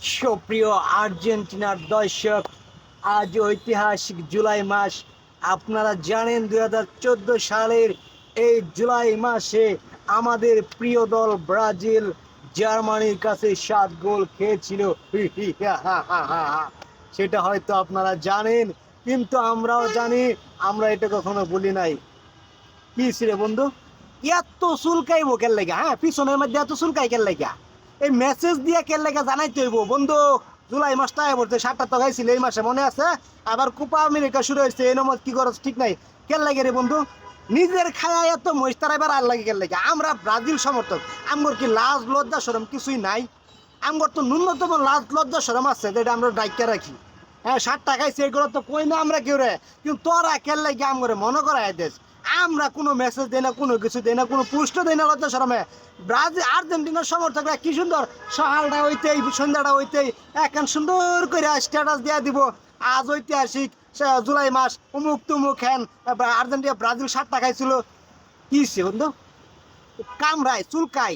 সুপ্রিয় আর্জেন্টিনার দর্শক, আজ ঐতিহাসিক জুলাই মাস। আপনারা জানেন দুই হাজার চোদ্দ সালের এই জুলাই মাসে আমাদের প্রিয় দল ব্রাজিল জার্মানির কাছে সাত গোল খেয়েছিল। সেটা হয়তো আপনারা জানেন, কিন্তু আমরাও জানি, আমরা এটা কখনো বলি নাই। কি ছিল বন্ধু? এত চুলকাইবো কেন লেগা হ্যাঁ? পিছনের মধ্যে এত চুলকাই কেন লেগা? এই মেসেজ দিয়ে কেন লেগা জানাইতে হইব? বন্ধু, জুলাই মাসটা পড়ছে, সাতটা তো গাইছিল, এই মাসে মনে আছে? আবার কোপা আমেরিকা শুরু হয়েছে, এই নম্বর কি করছ, ঠিক নাই? কেন লাগে রে বন্ধু? নিজের খায়া এত মহিস্তার এবার আর লাগে কেন লাগে? আমরা ব্রাজিল সমর্থক। আমার কি লাজ, লজ্জা সরম কিছুই নাই? আমার তো ন্যূনতম লাজ, লজ্জা সরম আছে, যেটা আমরা ডাইকা রাখি। হ্যাঁ ষাট টাকায় সেগুলো তো কই না আমরা কেউ রে? কিন্তু তোরা কেন লাগে আমরে মনে করাই দেশ? আমরা কোনো মেসেজ দেই না, কোনো কিছু দেই না, কোনো পুষ্ট দেই না লজ্জা, শরমে। ব্রাজিল, আর্জেন্টিনার সমর্থকরা কি সুন্দর? সকালটা হইতেই, সন্ধ্যাটা হইতেই এখন সুন্দর করে স্ট্যাটাস দিয়ে দিব। আজ ঐতিহাসিক জুলাই মাস অমুক তুমুক হ্যান আর্জেন্টিনা, ব্রাজিল ষাট টাকায় ছিল কি সে বন্ধু? কামড়ায় চুলকাই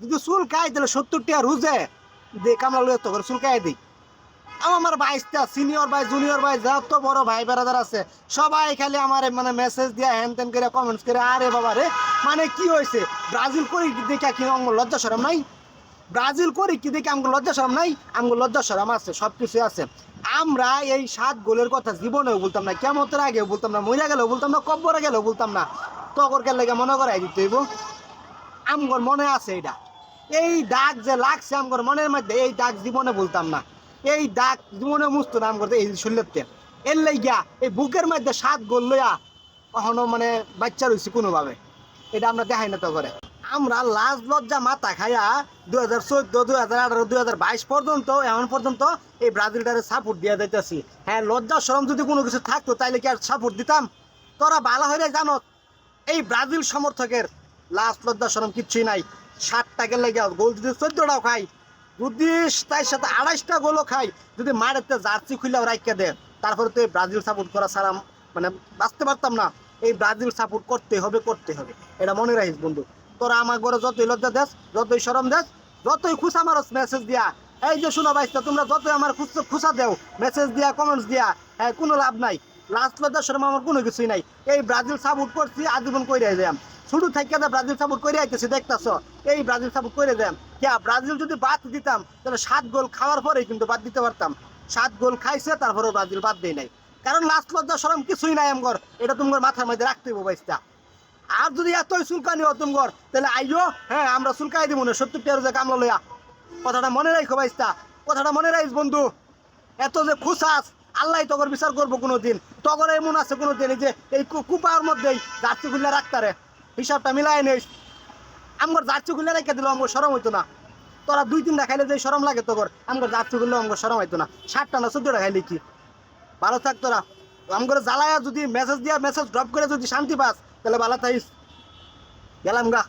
যদি চুলকাই তাহলে সত্তর টাকা রুজে দে, কামড়া করে চুলকাই দিই। আমার ভাইসটা সিনিয়র ভাই জুনিয়র ভাই, যত বড় ভাই বেড়াদার আছে, সবাই খালি আমার মানে মেসেজ দিয়ে হ্যান ত্যান করে কমেন্টস করে, আরে বাবা রে মানে কি হয়েছে? ব্রাজিল করি দেখে কি আমার লজ্জা সরম নাই? ব্রাজিল করি কি দেখে আমার লজ্জা সরম নাই? আমার লজ্জা সরম আছে সব কিছু আছে। আমরা এই সাত গোলের কথা জীবনেও বলতাম না, কেমতের আগেও বলতাম না মহিলা গেলেও বলতাম না, কব্বরে গেলেও বলতাম না তকর কে লেগে মনে করাই দিতে হইব। আমগর মনে আছে এইটা এই দাগ যে লাগছে আমগর মনের মধ্যে, এই দাগ জীবনে বলতাম না। এই দাগ জীবনে মুস্ত নাম করতে এই শরীরতে। এর লাইগা এই বুকের মধ্যে সাত গোল লইয়া কখনো মানে বাচ্চা রয়েছে কোনোভাবে। এটা আমরা দেখাই না তো করে আমরা লাজ লজ্জা মাথা খাইয়া দুই হাজার চোদ্দ, দুই হাজার আঠারো, দুই হাজার বাইশ পর্যন্ত, এখন পর্যন্ত এই ব্রাজিলটারে সাপোর্ট দিয়ে দিতেছি। হ্যাঁ লজ্জা সরম যদি কোনো কিছু থাকতো, তাইলে কি আর সাপোর্ট দিতাম? তোরা ভালো হয়ে জানো, এই ব্রাজিল সমর্থকের লাস্ট লজ্জা সরম কিচ্ছুই নাই। ষাট টাকা লেগে গোল যদি চোদ্দটাও খাই যদি তার সাথে আড়াইশটা গোলও খাই। যদি মারেতে জার্সি খুলেও রাইখা দেয়, তারপরে তো এই ব্রাজিল সাপোর্ট করা ছাড়া মানে বাঁচতে পারতাম না। এই ব্রাজিল সাপোর্ট করতে হবে করতে হবে। এটা মনে রাখিস বন্ধু। তোরা আমার ঘরে যতই লজ্জা দেস, যতই সরম দেস, যতই খুশা মারস মেসেজ দিয়া। এই যে শোনো বাইসটা তোমরা যতই আমার খুচা খুশা দেও মেসেজ দিয়া কমেন্টস দিয়া হ্যাঁ কোনো লাভ নাই। লাস্ট লজ্জা সরম আমার কোনো কিছুই নাই। এই ব্রাজিল সাপোর্ট করছি, আজীবন কইরে যাম শুরু থেকে ব্রাজিল সাপোর্ট করে আইতেছি, দেখতেছ? এই ব্রাজিল সাপোর্ট করে দেন কে, ব্রাজিল যদি বাদ দিতাম, তাহলে সাত গোল খাওয়ার পরেই কিন্তু বাদ দিতে পারতাম। সাত গোল খাইছে তারপরে ব্রাজিল বাদ দেয় নাই। কারণ লাস্ট লজ্জা সরম কিছুই নাই আমগর। এটা তোমার মাথার মধ্যে রাখতে হইব বাইসটা আর যদি এতই চুলকানি হতো তোমার, তাহলে আইও হ্যাঁ আমরা চুলকাই দিব না, সত্তর টেরো যে কামলা লইয়া। কথাটা মনে রাখো বাইসটা কথাটা মনে রাখিস বন্ধু। এত যে খুশাস, আল্লাহ তগর বিচার করব কোনো দিন তগর এমন আছে কোনো দিন যে এই কুপার মধ্যেই খুললে রাখতারে। হিসাবটা মিলাই নিস আমার যাচ্ছু গুলো রেখে দিল আমার সরম হইতো না। তোরা দুই তিনটা খাইলে যে সরম লাগে তোর আমার যাচ্ছু গুলো আমার সরম হইতো না। সাতটা না চোদ্দটা খাইলে কি? ভালো থাক তোরা। আমার জ্বালায়া যদি মেসেজ দিয়া মেসেজ ড্রপ করে যদি শান্তি পাস, তাহলে ভালো থাকিস। গেলাম গা।